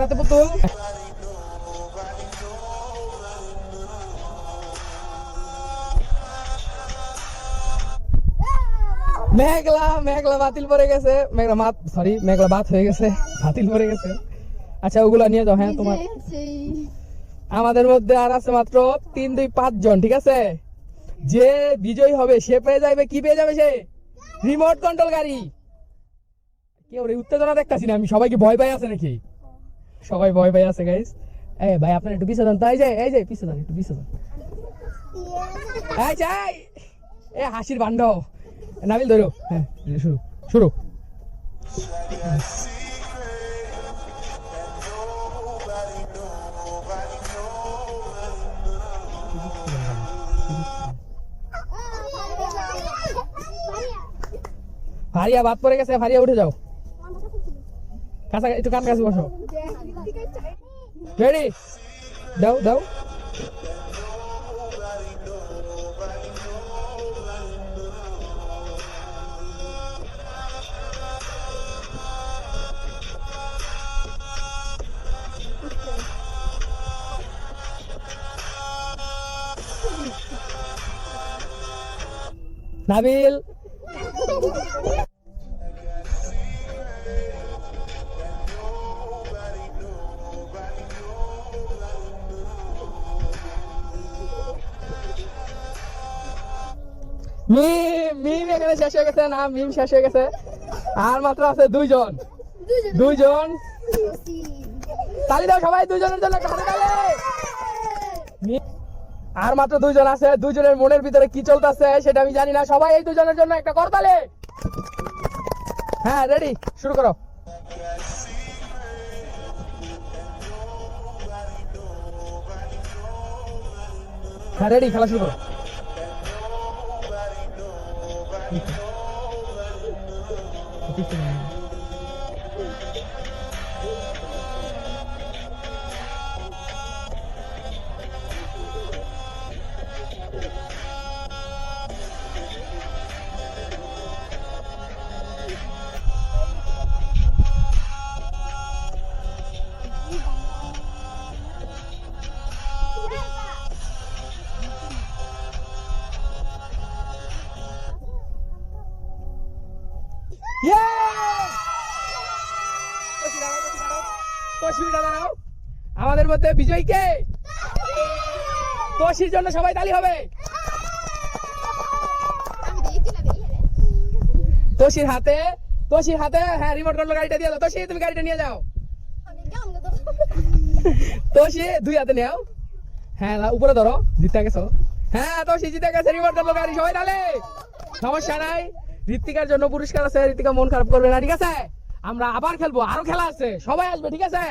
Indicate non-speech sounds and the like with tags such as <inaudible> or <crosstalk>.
হাতে পুতুল। মেঘলা মেঘলা বাতিল গেছে। মেঘলা মাত সরি মেঘলা বাত হয়ে গেছে, বাতিল গেছে। আচ্ছা ওগুলা নিয়ে যাও হ্যাঁ তোমার। আমাদের মধ্যে আর আছে মাত্র তিন, দুই, পাঁচ জন, ঠিক আছে? যে বিজয়ী হবে, সে পেয়ে যাবে কি পেয়ে যাবে সে? রিমোট কন্ট্রোল গাড়ি। কেউ রে, উত্তেজনা দেখতাছি না, আমি সবাইকে ভয় পাই আছে নাকি? সবাই ভয় পাই আছে গাইস এই ভাই, আপনার একটু পিছিয়ে দেন তাই যায় এই যে পিছিয়ে একটু পিছিয়ে এই, যাই। এ, হাসির বান্ড। নাবিল, ধরো। হ্যাঁ শুরু শুরু। ফারিয়া বাদ পড়ে গেছে, ফারিয়া উঠে যাও। কাছা একটু কান কাছে বসো। রেডি দাও দাও নাবিল মিম এখানে শেষ হয়ে গেছে না মিম শেষ হয়ে গেছে। আর মাত্র আছে দুইজন। দুইজন। তালি দাও সবাই দুইজনের জন্য আর মাত্র দুইজন আছে দুইজনের মনের ভিতরে কি চলতেছে সেটা আমি জানি না। সবাই এই দুজনের জন্য একটা করতালে হ্যাঁ রেডি শুরু করো। হ্যাঁ রেডি খেলা শুরু করো। Goodbye. <laughs> আমাদের মধ্যে বিজয় কে? তসির জন্য সবাই তালি হবে। তসির হাতে তসির হাতে হ্যাঁ রিমোট কন্ট্রোল গাড়িটা দিয়ে দাও। তসি তুমি গাড়িটা নিয়ে যাও। তসি দুই হাতে নেও। হ্যাঁ উপরে ধরো, জিতে গেছো। হ্যাঁ তসি জিতে গেছে রিমোট কন্ট্রোল গাড়ি, সবাই তালে। সমস্যা নাই। ঋত্বিকার জন্য পুরস্কার আছে ঋতিকা মন খারাপ করবে না, ঠিক আছে? আমরা আবার খেলব, আরও খেলা আছে, সবাই আসবে, ঠিক আছে?